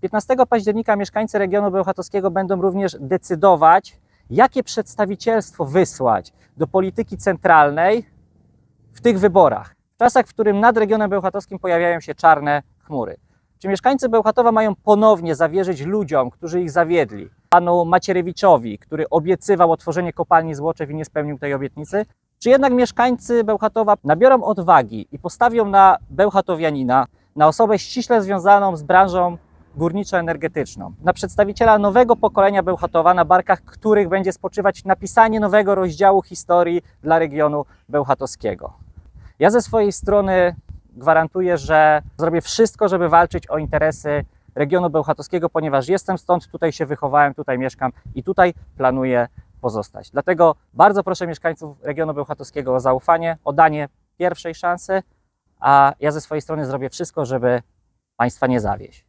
15 października mieszkańcy regionu bełchatowskiego będą również decydować, jakie przedstawicielstwo wysłać do polityki centralnej w tych wyborach. W czasach, w którym nad regionem bełchatowskim pojawiają się czarne chmury. Czy mieszkańcy Bełchatowa mają ponownie zawierzyć ludziom, którzy ich zawiedli? Panu Macierewiczowi, który obiecywał otworzenie kopalni Złoczew i nie spełnił tej obietnicy? Czy jednak mieszkańcy Bełchatowa nabiorą odwagi i postawią na Bełchatowianina, na osobę ściśle związaną z branżą górniczo-energetyczną, na przedstawiciela nowego pokolenia Bełchatowa, na barkach których będzie spoczywać napisanie nowego rozdziału historii dla regionu bełchatowskiego? Ja ze swojej strony gwarantuję, że zrobię wszystko, żeby walczyć o interesy regionu bełchatowskiego, ponieważ jestem stąd, tutaj się wychowałem, tutaj mieszkam i tutaj planuję pozostać. Dlatego bardzo proszę mieszkańców regionu bełchatowskiego o zaufanie, o danie pierwszej szansy, a ja ze swojej strony zrobię wszystko, żeby Państwa nie zawieść.